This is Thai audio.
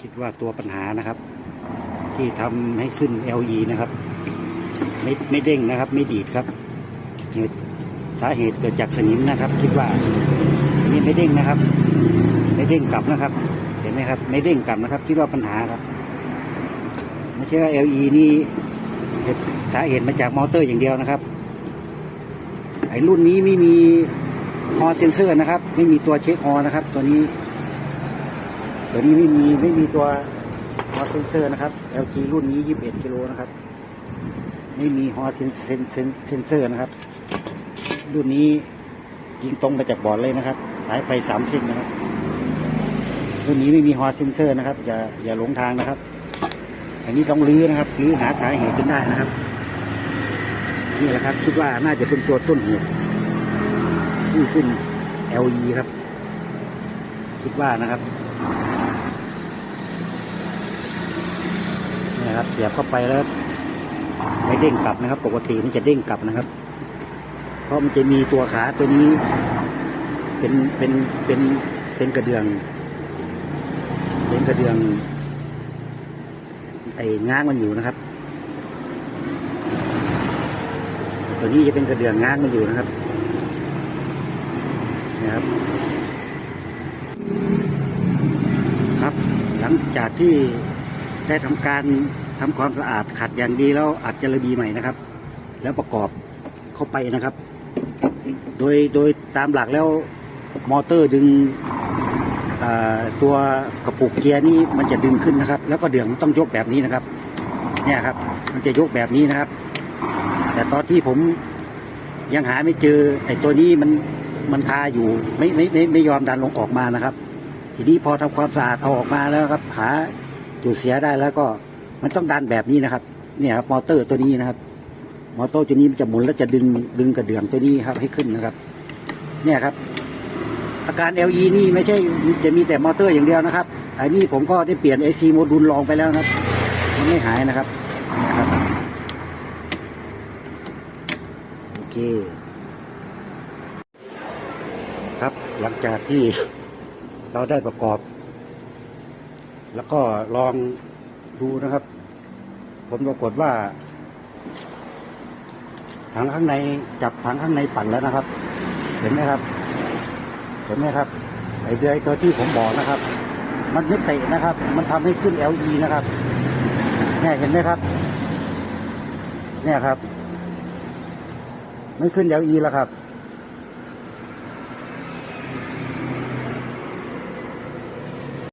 คิดว่าตัวปัญหานะครับ ที่ทำให้ขึ้น LE นะครับ ไม่ไม่เด้งนะครับ ไม่ดีดครับเหตุสาเหตุเกิดจากสนิมนะครับ คิดว่าอันนี่ไม่เด้งนะครับ ไม่เด้งกลับนะครับ เห็นไหมครับ ไม่เด้งกลับนะครับ คิดว่าปัญหาครับไม่ใช่ว่า LE นี่สาเหตุมาจากมอเตอร์อย่างเดียวนะครับไอ้รุ่นนี้ไม่มีฮอเซนเซอร์นะครับ ไม่มีตัวเช็คฮอนะครับ ตัวนี้ ตัวนี้ไม่มีไม่มีตัวฮอเซนเซอร์นะครับ LG รุ่นนี้ 21กิโลนะครับ ไม่มีฮอเซนเซนเซนเซนเซอร์นะครับ รุ่นนี้ยิงตรงมาจากบอร์ดเลยนะครับ สายไฟสามเส้นนะครับ รุ่นนี้ไม่มีฮอเซนเซอร์นะครับ อย่าอย่าหลงทางนะครับ อันนี้ต้องรื้อนะครับรื้อหาสาเหตุจนได้นะครับนี่แหละครับ คิดว่าน่าจะเป็นตัวต้นเหตุที่ขึ้น LE ครับ คิดว่านะครับ นะครับ เสียบเข้าไปแล้วไม่เด้งกลับนะครับ ปกติมันจะเด้งกลับนะครับ เพราะมันจะมีตัวขาตัวนี้ เป็นเป็นเป็นเป็นกระเดื่อง เป็นกระเดื่องไอ้ง้างมันอยู่นะครับ ตัวนี้จะเป็นกระเดื่องง้างมันอยู่นะครับนะครับ ครับ หลังจากที่ได้ทำการ ทำความสะอาดขัดอย่างดีแล้วอาจจระบีใหม่นะครับ แล้วประกอบเข้าไปนะครับ โดยโดยตามหลักแล้วมอเตอร์ดึงตัวกระปุกเกียร์นี่มันจะดึงขึ้นนะครับ แล้วก็เดืองมันต้องยกแบบนี้นะครับ เนี่ยครับ มันจะยกแบบนี้นะครับ แต่ตอนที่ผมยังหาไม่เจอไอ้ตัวนี้มันมันคาอยู่ไม่ไม่ไม่ไม่ยอมดันลงออกมานะครับ ทีนี้พอทำความสะอาดเอาออกมาแล้วครับ หาจุดเสียได้แล้วก็ มันต้องดันแบบนี้นะครับ เนี่ยครับมอเตอร์ตัวนี้นะครับ มอเตอร์ตัวนี้มันจะหมุนแล้วจะดึงดึงกระเดื่องตัวนี้ครับให้ขึ้นนะครับ เนี่ยครับ อาการ LE นี่ไม่ใช่จะมีแต่มอเตอร์อย่างเดียวนะครับอันนี้ผมก็ได้เปลี่ยน AC โมดูลลองไปแล้วนะครับมันไม่หายนะครับนะครับโอเค ครับหลังจากที่เราได้ประกอบ แล้วก็ลอง ดูนะครับ ผลปรากฏว่า ถังข้างในจับถังข้างในปั่นแล้วนะครับ เห็นไหมครับ เห็นไหมครับไอเดือยตัวที่ผมบอกนะครับ มันไม่เตะนะครับ มันทำให้ขึ้น LE นะครับเนี่ยเห็นไหมครับ เนี่ยครับ ไม่ขึ้น LE แล้วครับ